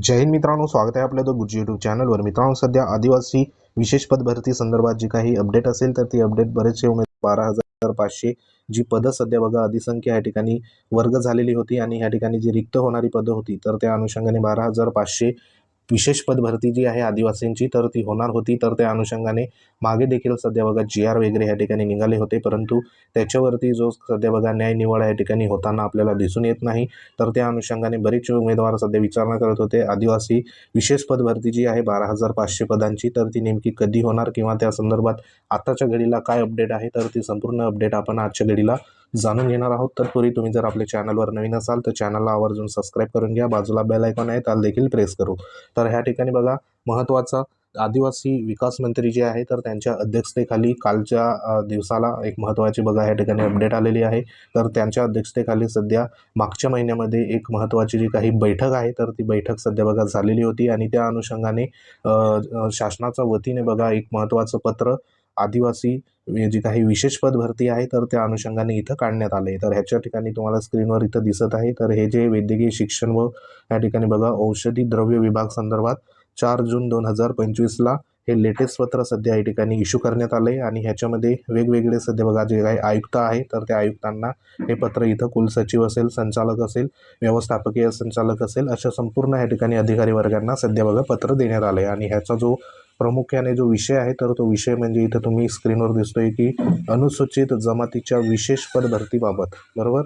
जय हिंद मित्रांनो स्वागत आहे आपल्या द गुरुजी यूट्यूब चॅनलवर मित्रांनो सध्या आदिवासी विशेष पद भरती संदर्भात जी काही अपडेट असेल तर ती अपडेट बरेचसे उमेदवार बारा हजार पाचशे जी पदं सध्या बघा अधिसंख्या या ठिकाणी वर्ग झालेली होती आणि या ठिकाणी जी रिक्त होणारी पदं होती तर त्या अनुषंगाने बारा हजार पाचशे विशेष पद भरती जी आहे आदिवासींची तर ती होणार होती. तर त्या अनुषंगाने मागे देखील सध्या बघा जी आर वगैरे या ठिकाणी निघाले होते. परंतु त्याच्यावरती जो सध्या बघा न्याय निवाडा या ठिकाणी होताना आपल्याला दिसून येत नाही. तर त्या अनुषंगाने बरेचसे उमेदवार सध्या विचारणा करत होते. आदिवासी विशेष पद भरती जी आहे बारा हजार पाचशे पदांची तर ती नेमकी कधी होणार किंवा त्या संदर्भात आताच्या घडीला काय अपडेट आहे तर ती संपूर्ण अपडेट आपण आजच्या घडीला जाणून घेणार आहोत. तर पूर्वी तुम्ही जर आपल्या चॅनलवर नवीन असाल तर चॅनलला आवर्जून सबस्क्राईब करून घ्या. बाजूला बेल आयकॉन आहे त्याला देखील प्रेस करू. तर ह्या ठिकाणी बघा महत्त्वाचा आदिवासी विकास मंत्री जे आहे तर त्यांच्या अध्यक्षतेखाली कालच्या दिवसाला एक महत्त्वाची बघा या ठिकाणी अपडेट आलेली आहे. तर त्यांच्या अध्यक्षतेखाली सध्या मागच्या महिन्यामध्ये एक महत्त्वाची जी काही बैठक आहे तर ती बैठक सध्या बघा झालेली होती. आणि त्या अनुषंगाने शासनाच्या वतीने बघा एक महत्त्वाचं पत्र आदिवासी म्हणजे जी काही विशेष पद भरती आहे तर त्या अनुषंगाने इथं काढण्यात आले तर ह्याच्या ठिकाणी तुम्हाला स्क्रीनवर इथं दिसत आहे. तर हे जे वैद्यकीय शिक्षण व या ठिकाणी बघा औषधी द्रव्य विभाग संदर्भात चार जून दोन हजार पंचवीसला हे लेटेस्ट पत्र सध्या या ठिकाणी इश्यू करण्यात आलं आहे आणि ह्याच्यामध्ये वेगवेगळे सध्या बघा जे काही आयुक्त आहे तर त्या आयुक्तांना हे पत्र इथं कुलसचिव असेल संचालक असेल व्यवस्थापकीय संचालक असेल अशा संपूर्ण या ठिकाणी अधिकारी वर्गांना सध्या बघा पत्र देण्यात आलं आहे आणि ह्याचा जो प्रामुख्याने जो विषय आहे तर तो विषय म्हणजे इथं तुम्ही स्क्रीनवर दिसतोय की अनुसूचित जमातीच्या विशेष पद भरतीबाबत बरोबर?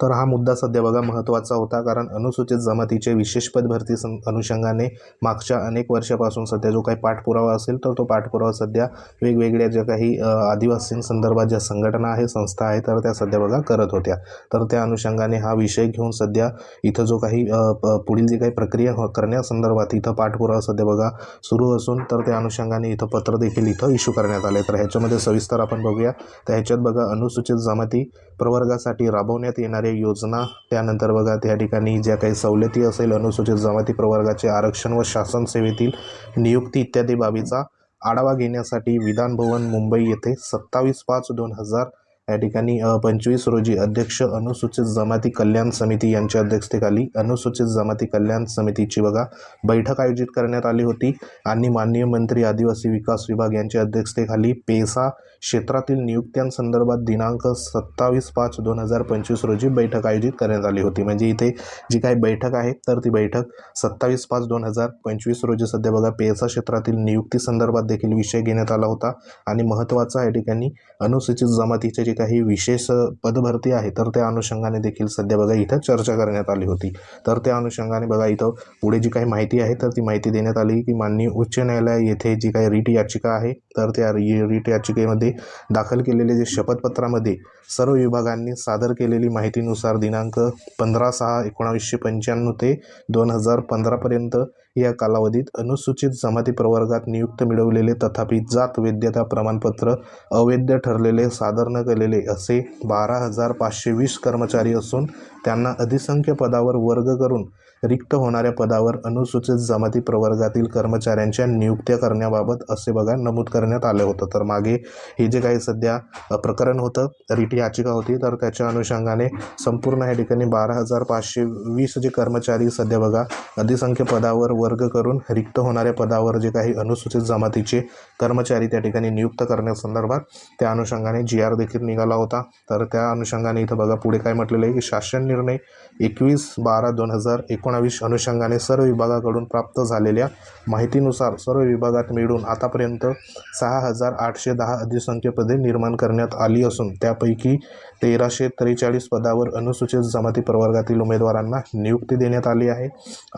तर हा मुद्दा सध्या बघा महत्त्वाचा होता कारण अनुसूचित जमातीचे विशेष पद भरती सं अनुषंगाने मागच्या अनेक वर्षापासून सध्या जो काही पाठपुरावा असेल तर तो पाठपुरावा सध्या वेगवेगळ्या ज्या काही आदिवासींसंदर्भात ज्या संघटना आहे संस्था आहे तर त्या सध्या बघा करत होत्या. तर त्या अनुषंगाने हा विषय घेऊन सध्या इथं जो काही प- पुढील जी काही प्रक्रिया हो- करण्यासंदर्भात इथं पाठपुरावा सध्या बघा सुरू असून तर त्या अनुषंगाने इथं पत्र देखील इथं इश्यू करण्यात आले तर ह्याच्यामध्ये सविस्तर आपण बघूया. तर ह्याच्यात बघा अनुसूचित जमाती प्रवर्गासाठी राबवण्यात येणाऱ्या योजना. त्यानंतर बघा त्या ठिकाणी ज्या काही सवलती असेल अनुसूचित जमाती प्रवर्गाचे आरक्षण व शासन सेवेतील नियुक्ती इत्यादी बाबीचा आढावा घेण्यासाठी विधानभवन मुंबई येथे सत्तावीस पाच दोन हजार या ठिकाणी पंचवीस रोजी अध्यक्ष अनुसूचित जमाती कल्याण समिती यांच्या अध्यक्षतेखाली अनुसूचित जमाती कल्याण समितीची बघा बैठक आयोजित करण्यात आली होती. आणि माननीय मंत्री आदिवासी विकास विभाग यांच्या अध्यक्षतेखाली पेसा क्षेत्रातील नियुक्त्यांसंदर्भात दिनांक सत्तावीस पाच दोन हजार पंचवीस रोजी बैठक आयोजित करण्यात आली होती. म्हणजे इथे जी काही बैठक आहे तर ती बैठक सत्तावीस पाच दोन हजार पंचवीस रोजी सध्या बघा पेसा क्षेत्रातील नियुक्ती संदर्भात देखील विषय घेण्यात आला होता. आणि महत्त्वाचा या ठिकाणी अनुसूचित जमातीचे जे काही विशेष पदभरती आहे तर त्या अनुषंगाने देखील सध्या बघा इथं चर्चा करण्यात आली होती. तर त्या अनुषंगाने बघा इथं पुढे जी काही माहिती आहे तर ती माहिती देण्यात आली की माननीय उच्च न्यायालय येथे जी काही रीट याचिका आहे तर त्या री- रीट याचिकेमध्ये दाखल केलेले जे शपथपत्रामध्ये सर्व विभागांनी सादर केलेली माहितीनुसार दिनांक पंधरा सहा एकोणावीसशे पंच्याण्णव ते दोन हजार पंधरापर्यंत या कालावधीत अनुसूचित जमाती प्रवर्गात नियुक्त मिळवलेले तथापि जात वैद्यता प्रमाणपत्र अवैध ठरलेले सादर न केलेले असे बारा हजार पाचशे वीस कर्मचारी असून त्यांना अधिसंख्य पदावर वर्ग करून रिक्त होणाऱ्या पदावर अनुसूचित जमाती प्रवर्गातील कर्मचाऱ्यांच्या नियुक्त्या करण्याबाबत असे बघा नमूद करण्यात आलं होतं. तर मागे हे जे काही सध्या प्रकरण होतं रिट याचिका होती तर त्याच्या अनुषंगाने संपूर्ण या ठिकाणी बारा हजार पाचशे वीस जे कर्मचारी सध्या बघा अधिसंख्य पदावर वर्ग करून रिक्त होणाऱ्या पदावर जे काही अनुसूचित जमातीचे कर्मचारी त्या ठिकाणी नियुक्त करण्यासंदर्भात त्या अनुषंगाने जी आर देखील निघाला होता. तर त्या अनुषंगाने इथं बघा पुढे काय म्हटलेलं आहे की शासन निर्णय एकवीस बारा दोन हजार एकोणावीस अनुषंगाने सर्व विभागाकडून प्राप्त झालेल्या माहितीनुसार सर्व विभागात मिळून आतापर्यंत सहा हजार आठशे दहा अधिसंख्य पदे निर्माण करण्यात आली असून त्यापैकी तेराशे त्रेचाळीस पदावर अनुसूचित जमाती प्रवर्गातील उमेदवारांना नियुक्ती देण्यात आली आहे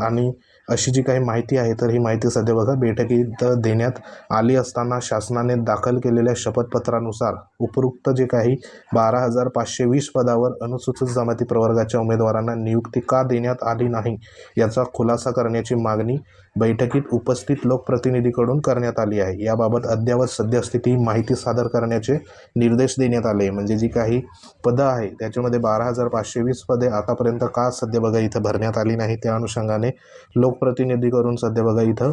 आणि अशी जी काही माहिती आहे तर ही माहिती सध्या बघा बैठकीत देण्यात आली असताना शासनाने दाखल केलेल्या शपथपत्रानुसार उपरोक्त जे काही बारा हजार पाचशे वीस पदावर अनुसूचित जमाती प्रवर्गाच्या उमेदवारांना नियुक्ती का देण्यात आली नाही याचा खुलासा करण्याची मागणी बैठकीत उपस्थित लोकप्रतिनिधीकडून करण्यात आली आहे. याबाबत अद्ययावत सद्यस्थिती माहिती सादर करण्याचे निर्देश देण्यात आले. म्हणजे जी काही पदं आहे त्याच्यामध्ये बारा हजार पाचशे वीस पदे आतापर्यंत का सध्या बघा इथं भरण्यात आली नाही त्या अनुषंगाने लोकप्रतिनिधीकडून सध्या बघा इथं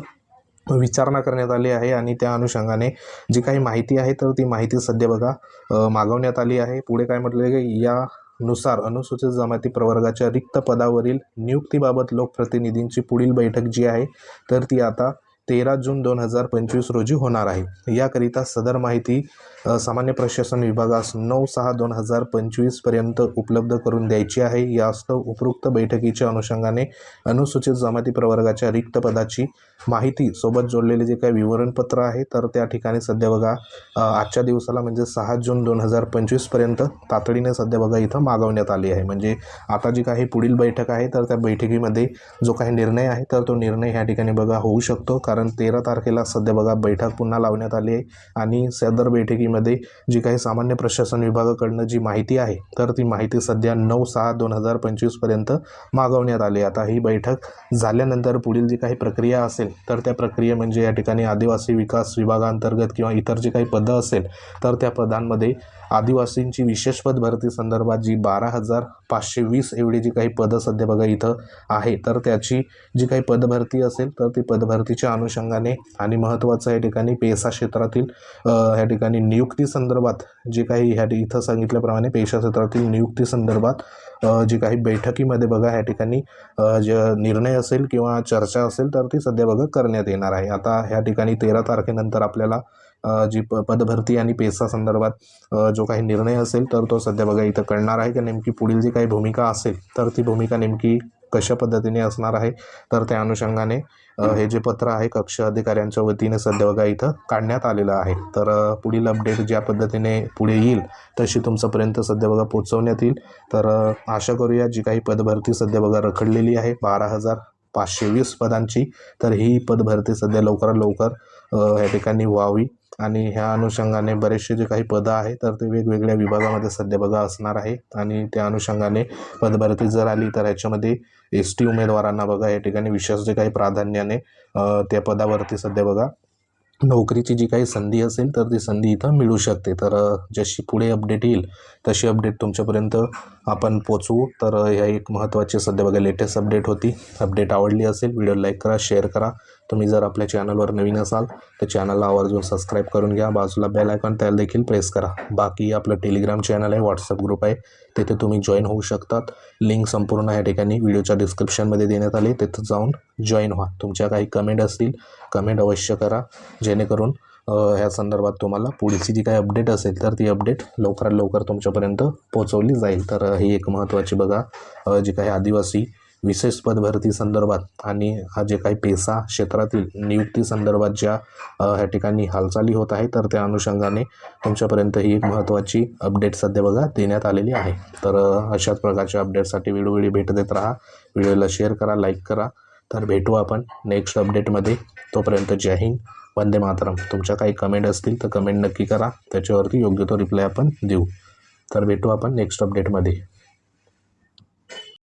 विचारणा करण्यात आली आहे आणि त्या अनुषंगाने जी काही माहिती आहे तर ती माहिती सध्या बघा मागवण्यात आली आहे. पुढे काय म्हटलं आहे की या नुसार अनुसूचित जमाती प्रवर्गाच्या रिक्त पदावरील नियुक्तीबाबत लोकप्रतिनिधींची पुढील बैठक जी आहे तर ती आता तेरा जून दोन हजार पंचवीस रोजी होणार आहे. याकरिता सदर माहिती सामान्य प्रशासन विभागास नऊ सहा दोन हजार पंचवीसपर्यंत उपलब्ध करून द्यायची आहे. यास्तव उपरोक्त बैठकीच्या अनुषंगाने अनुसूचित जमाती प्रवर्गाच्या रिक्त पदाची माहिती सोबत जोडलेले जे काही विवरणपत्र आहे तर त्या ठिकाणी सध्या बघा आजच्या दिवसाला म्हणजे सहा जून दोन हजार पंचवीसपर्यंत तातडीने सध्या बघा इथं मागवण्यात आली आहे. म्हणजे आता जी काही पुढील बैठक आहे तर त्या बैठकीमध्ये जो काही निर्णय आहे तर तो निर्णय ह्या ठिकाणी बघा होऊ शकतो. कारण तेरा तारखेला सध्या बघा बैठक पुन्हा लावण्यात आली आहे आणि सदर बैठकीमध्ये जी काही सामान्य प्रशासन विभागाकडनं जी माहिती आहे तर ती माहिती सध्या नऊ सहा दोन हजार पंचवीसपर्यंत मागवण्यात आली आता ही बैठक झाल्यानंतर पुढील जी काही प्रक्रिया असेल तर त्या प्रक्रिये म्हणजे या ठिकाणी आदिवासी विकास विभागांतर्गत किंवा इतर जे काही पदं असेल तर त्या पदांमध्ये आदिवासींची विशेष पद भरती संदर्भात जी बारा हजार पाचशे वीस एवढी जी काही पदं सध्या बघा इथं आहे तर त्याची जी काही पदभरती असेल तर ती पदभरतीच्या अनुषंगाने आणि महत्त्वाचं या ठिकाणी पेसा क्षेत्रातील ह्या ठिकाणी नियुक्ती संदर्भात जे काही ह्या इथं सांगितल्याप्रमाणे पेशा क्षेत्रातील नियुक्ती संदर्भात जी काही बैठकीमध्ये बघा ह्या ठिकाणी जे निर्णय असेल किंवा चर्चा असेल तर ती सध्या बघा करण्यात येणार आहे. आता ह्या ठिकाणी तेरा तारखेनंतर आपल्याला जी प पदभरती आणि पेसा संदर्भात जो काही निर्णय असेल तर तो सध्या बघा इथं कळणार आहे. की नेमकी पुढील जी काही भूमिका असेल तर ती भूमिका नेमकी कशा पद्धतीने असणार आहे? तर त्या अनुषंगाने हे जे पत्र आहे कक्ष अधिकाऱ्यांच्या वतीने सध्या बघा इथं काढण्यात आलेलं आहे. तर पुढील अपडेट ज्या पद्धतीने पुढे येईल तशी तुमच्यापर्यंत सध्या बघा पोचवण्यात येईल. तर आशा करूया जी काही पदभरती सध्या बघा रखडलेली आहे बारा हजार पाचशे वीस पदांची तर ही पदभरती सध्या लवकरात लवकर या ह्या ठिकाणी व्हावी. आणि ह्या अनुषंगाने बरेचसे जे काही पदं आहेत तर ते वेगवेगळ्या विभागामध्ये सध्या बघा असणार आहे. आणि त्या अनुषंगाने पदभरती जर आली तर ह्याच्यामध्ये एस टी उमेदवारांना बघा या ठिकाणी विशेष जे काही प्राधान्याने त्या पदावरती सध्या बघा नोकरीची जी काही संधी असेल तर ती संधी इथं मिळू शकते. तर जशी पुढे अपडेट येईल तशी अपडेट तुमच्यापर्यंत आपण पोचवू तर ह्या एक महत्त्वाची सध्या बघा लेटेस्ट अपडेट होती. अपडेट आवडली असेल व्हिडिओ लाईक करा शेअर करा. तुम्ही जर आपल्या चॅनलवर नवीन असाल तर चॅनलला आवर्जून सबस्क्राईब करून घ्या. बाजूला बेल आयकॉन त्याला देखील प्रेस करा. बाकी आपलं टेलिग्राम चॅनल आहे व्हॉट्सअप ग्रुप आहे. तिथे तुम्ही जॉईन होऊ शकतात. लिंक संपूर्ण या ठिकाणी व्हिडिओच्या डिस्क्रिप्शनमध्ये देण्यात आली. तिथं जाऊन जॉईन व्हा. तुमच्या काही कमेंट असतील कमेंट अवश्य करा. जेणेकरून ह्या संदर्भात तुम्हाला पुढची जी काही अपडेट असेल तर ती अपडेट लवकरात लवकर तुमच्यापर्यंत पोहोचवली जाईल. तर ही एक महत्त्वाची बघा जी काही आदिवासी विशेष पद भरती संदर्भात आणि हा जे काही पेसा क्षेत्रातील नियुक्ती संदर्भात ज्या ह्या ठिकाणी हालचाली होत आहे तर त्या अनुषंगाने तुमच्यापर्यंत ही एक महत्त्वाची अपडेट सध्या बघा देण्यात आलेली आहे. तर अशाच प्रकारच्या अपडेटसाठी वेळोवेळी भेट देत राहा. व्हिडिओला शेअर करा लाईक करा. तर भेटू आपण नेक्स्ट अपडेटमध्ये तोपर्यंत जय हिंद वंदे मातरम. तुमच्या काही कमेंट असतील तर कमेंट नक्की करा. त्याच्यावरती योग्य तो रिप्लाय आपण देऊ. तर भेटू आपण नेक्स्ट अपडेटमध्ये